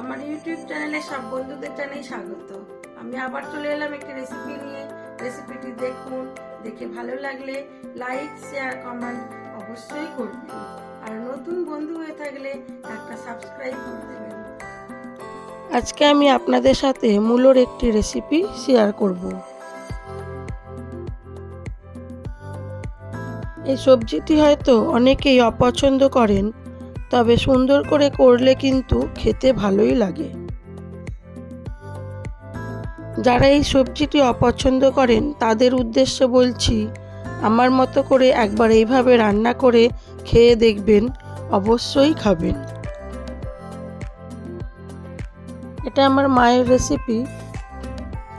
আমার ইউটিউব চ্যানেলে সব বন্ধুদের জানাই স্বাগত। আমি আবার চলে এলাম একটি রেসিপি নিয়ে। রেসিপিটি দেখুন, দেখে ভালো লাগলে লাইক শেয়ার কমেন্ট অবশ্যই করবেন আর নতুন বন্ধু হয়ে থাকলে একটা সাবস্ক্রাইব করে দেবেন। আজকে আমি আপনাদের সাথে মূলোর একটি রেসিপি শেয়ার করব। এই সবজিটি হয়তো অনেকেই অপছন্দ করেন তবে সুন্দর করে করলে কিন্তু খেতে ভালোই লাগে। যারা এই সবজিটি অপছন্দ করেন, তাদের উদ্দেশ্যে বলছি, আমার মতো করে একবার এইভাবে রান্না করে খেয়ে দেখবেন, অবশ্যই খাবেন। এটা আমার মায়ের রেসিপি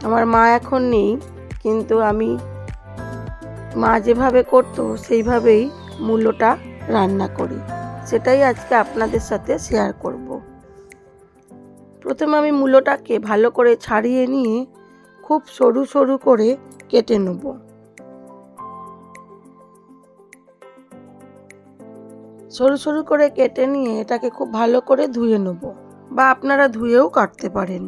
আমার মা এখন নেই, কিন্তু আমি মা যেভাবে করতো, সেইভাবেই মূলোটা রান্না করি। সেটাই আজকে আপনাদের সাথে শেয়ার করব। প্রথমে আমি মূলোটাকে ভালো করে ছাড়িয়ে নিয়ে খুব সরু সরু করে কেটে নেব। সরু সরু করে কেটে নিয়ে এটাকে খুব ভালো করে ধুয়ে নেব বা আপনারা ধুয়েও কাটতে পারেন।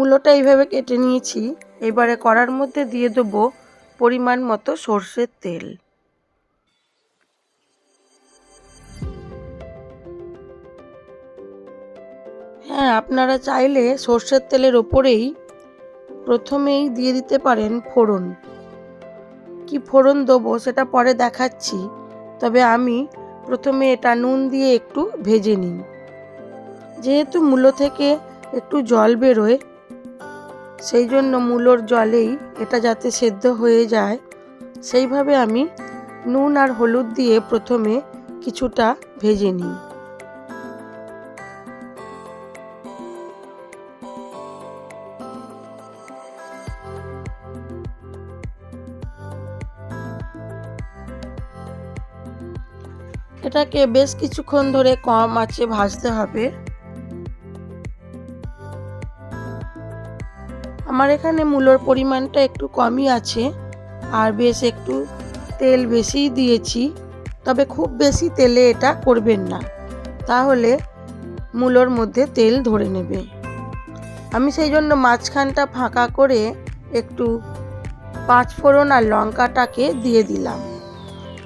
মূলোটা এইভাবে কেটে নিয়েছি। এবারে কড়ার মধ্যে দিয়ে দেবো পরিমাণ মতো সর্ষের তেল। হ্যাঁ আপনারা চাইলে সর্ষের তেলের ওপরেই প্রথমেই দিয়ে দিতে পারেন ফোড়ন। কি ফোড়ন দেবো সেটা পরে দেখাচ্ছি, তবে আমি প্রথমে এটা নুন দিয়ে একটু ভেজে নিই। যেহেতু মূলো থেকে একটু জল বেরোয় সেই জন্য মূলোর জলেই এটা যাতে সেদ্ধ হয়ে যায়, সেইভাবে আমি নুন আর হলুদ দিয়ে প্রথমে কিছুটা ভেজে নিই। এটাকে বেশ কিছুক্ষণ ধরে কম আঁচে ভাজতে হবে। আমার এখানে মূলোর পরিমাণটা একটু কমই আছে আর বেশ একটু তেল বেশিই দিয়েছি, তবে খুব বেশি তেলে এটা করবেন না। তাহলে মূলোর মধ্যে তেল ধরে নেবে। আমি সেই জন্য মাঝখানটা ফাঁকা করে একটু পাঁচ ফোড়ন আর লঙ্কাটাকে দিয়ে দিলাম।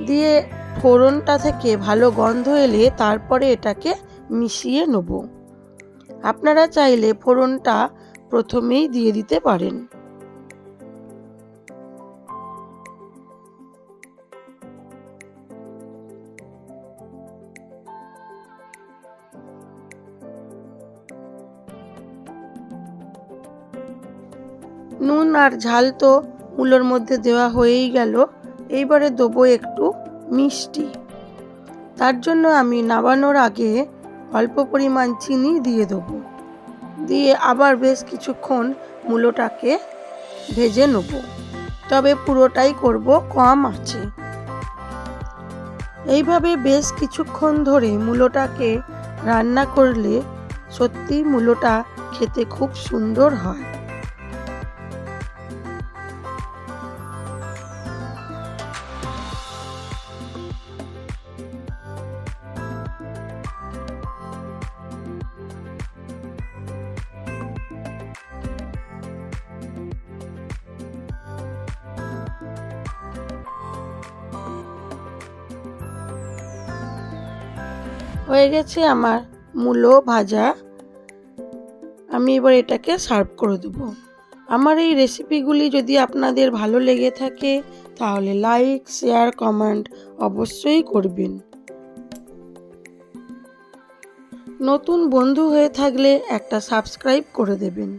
দিয়ে ফোড়নটা থেকে ভালো গন্ধ এলে তারপরে এটাকে মিশিয়ে নেব। আপনারা চাইলে ফোড়নটা প্রথমেই দিয়ে দিতে পারেন। নুন আর ঝাল তো মূলোর মধ্যে দেওয়া হয়েই গেল। এইবারে দেবো একটু মিষ্টি। তার জন্য আমি নাবানোর আগে অল্প পরিমাণ চিনি দিয়ে দেবো। দিয়ে আবার বেশ কিছুক্ষণ মূলোটাকে ভেজে নেব। তবে পুরোটাই করব কম আছে। এইভাবে বেশ কিছুক্ষণ ধরে মূলোটাকে রান্না করলে সত্যি মূলোটা খেতে খুব সুন্দর হয়। হয়ে গেছে আমার মূলো ভাজা। আমি এবার এটাকে সার্ভ করে দেব। আমার এই রেসিপিগুলি যদি আপনাদের ভালো লেগে থাকে, তাহলে লাইক শেয়ার কমেন্ট অবশ্যই করবেন। নতুন বন্ধু হয়ে থাকলে একটা সাবস্ক্রাইব করে দেবেন।